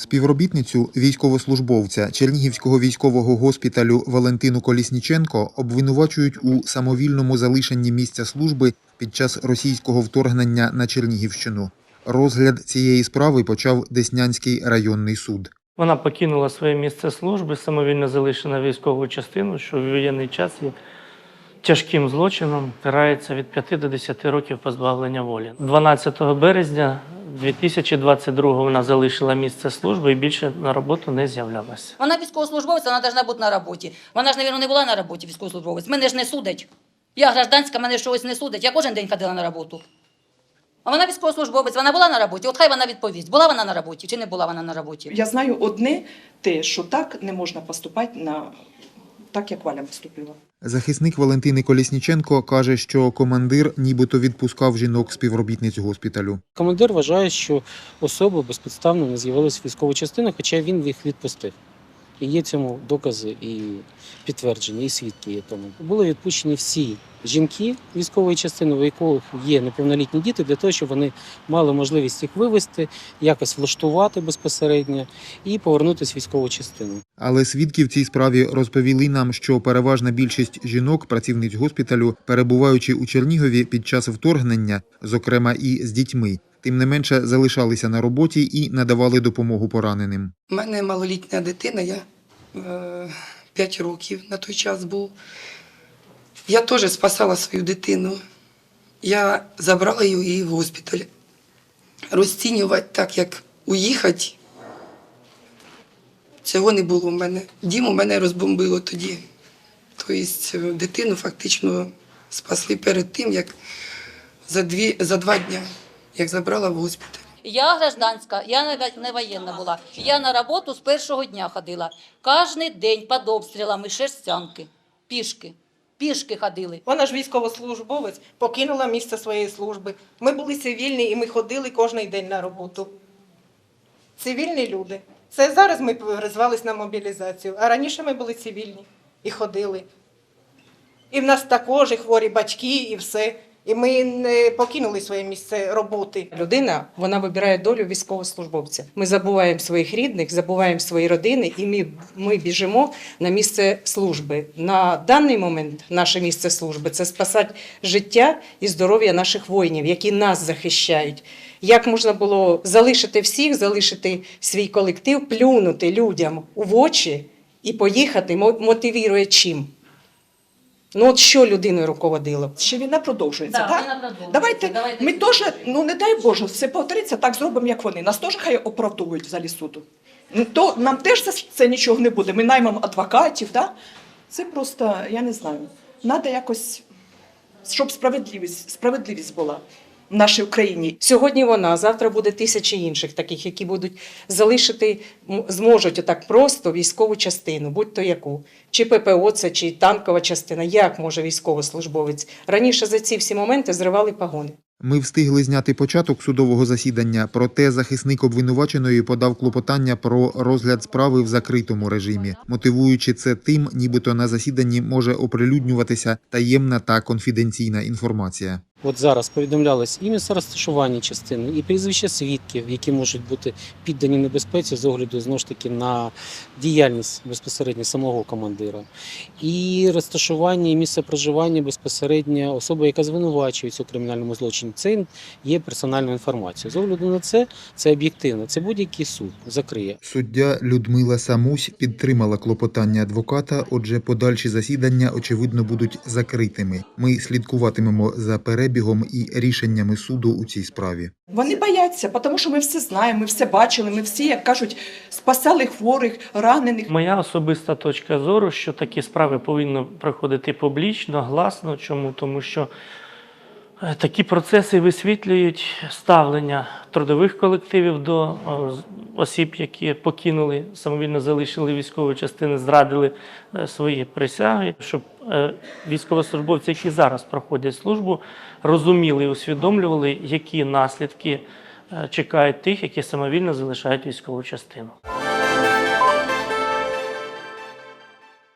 Співробітницю військовослужбовця Чернігівського військового госпіталю Валентину Колісніченко обвинувачують у самовільному залишенні місця служби під час російського вторгнення на Чернігівщину. Розгляд цієї справи почав Деснянський районний суд. Вона покинула своє місце служби, самовільно залишена військову частину, що в воєнний час є тяжким злочином, карається від 5 до 10 років позбавлення волі. 12 березня 2022 вона залишила місце служби і більше на роботу не з'являлася. Вона військовослужбовець, вона повинна бути на роботі. Вона ж, мабуть, не була на роботі військовослужбовець. Мене ж не судять. Я гражданська, мене щось не судять. Я кожен день ходила на роботу. А вона військовослужбовець, вона була на роботі. От хай вона відповість, була вона на роботі чи не була вона на роботі. Я знаю одне те, що так не можна поступати на так, як Валя поступила. Захисник Валентини Колісніченко каже, що командир нібито відпускав жінок співробітниць госпіталю. Командир вважає, що особи безпідставно не з'явилися в військову частину, хоча він їх відпустив. І є цьому докази і підтвердження, і свідки є тому. Були відпущені всі жінки військової частини, у яких є неповнолітні діти, для того, щоб вони мали можливість їх вивезти, якось влаштувати безпосередньо і повернутися в військову частину. Але свідки в цій справі розповіли нам, що переважна більшість жінок, працівниць госпіталю, перебуваючи у Чернігові під час вторгнення, зокрема і з дітьми, тим не менше залишалися на роботі і надавали допомогу пораненим. У мене малолітня дитина, я е, 5 років на той час був. Я теж спасала свою дитину. Я забрала її в госпіталь. Розцінювати так, як уїхати, цього не було в мене. Дім у мене розбомбило тоді. Тобто е, дитину фактично спасли перед тим, як за, дві, за два дні, як забрала в госпіталь. Я гражданська, я не воєнна була. Я на роботу з першого дня ходила. Кожний день під обстрілами шерстянки, пішки. Пішки ходили. Вона ж військовослужбовець, покинула місце своєї служби. Ми були цивільні і ми ходили кожен день на роботу. Цивільні люди. Це зараз ми призвались на мобілізацію, а раніше ми були цивільні і ходили. І в нас також і хворі батьки, і все. І ми не покинули своє місце роботи. Людина вона вибирає долю військовослужбовця. Ми забуваємо своїх рідних, забуваємо свої родини, і ми, ми біжимо на місце служби. На даний момент наше місце служби це спасати життя і здоров'я наших воїнів, які нас захищають. Як можна було залишити всіх, залишити свій колектив, плюнути людям у очі і поїхати, мо- мотивірує чим? Ну от що людиною руководило? Ще війна продовжується, Да, так? війна продовжується. Давайте, Давайте ми теж, ну не дай Боже, все повториться, так зробимо, як вони. Нас теж хай оправдовують в залі суду. Ну, То нам теж за це нічого не буде. Ми наймемо адвокатів, так? Це просто, я не знаю. Треба якось, щоб справедливість, справедливість була в нашій Україні. Сьогодні вона, завтра буде тисячі інших, таких, які будуть залишити, зможуть отак просто військову частину, будь то яку, чи ППО це, чи танкова частина. Як може військовослужбовець? Раніше за ці всі моменти зривали погони. Ми встигли зняти початок судового засідання, проте захисник обвинуваченої подав клопотання про розгляд справи в закритому режимі, мотивуючи це тим, нібито на засіданні може оприлюднюватися таємна та конфіденційна інформація. От зараз повідомлялось і місце розташування частини, і прізвища свідків, які можуть бути піддані небезпеці з огляду знову ж таки на діяльність безпосередньо самого командира, і розташування і місце проживання безпосередньо особи, яка звинувачується у кримінальному злочині. Це є персональною інформацією. З огляду на це це об'єктивно. Це будь-який суд закриє. Суддя Людмила Самусь підтримала клопотання адвоката. Отже, подальші засідання очевидно будуть закритими. Ми слідкуватимемо за перебігом і рішеннями суду у цій справі. Вони бояться, тому що ми все знаємо, ми все бачили, ми всі, як кажуть, спасали хворих, ранених. Моя особиста точка зору, що такі справи повинні проходити публічно, гласно. Чому? Тому що такі процеси висвітлюють ставлення трудових колективів до осіб, які покинули, самовільно залишили військові частини, зрадили е, свої присяги, щоб е, військовослужбовці, які зараз проходять службу, розуміли і усвідомлювали, які наслідки е, чекають тих, які самовільно залишають військову частину.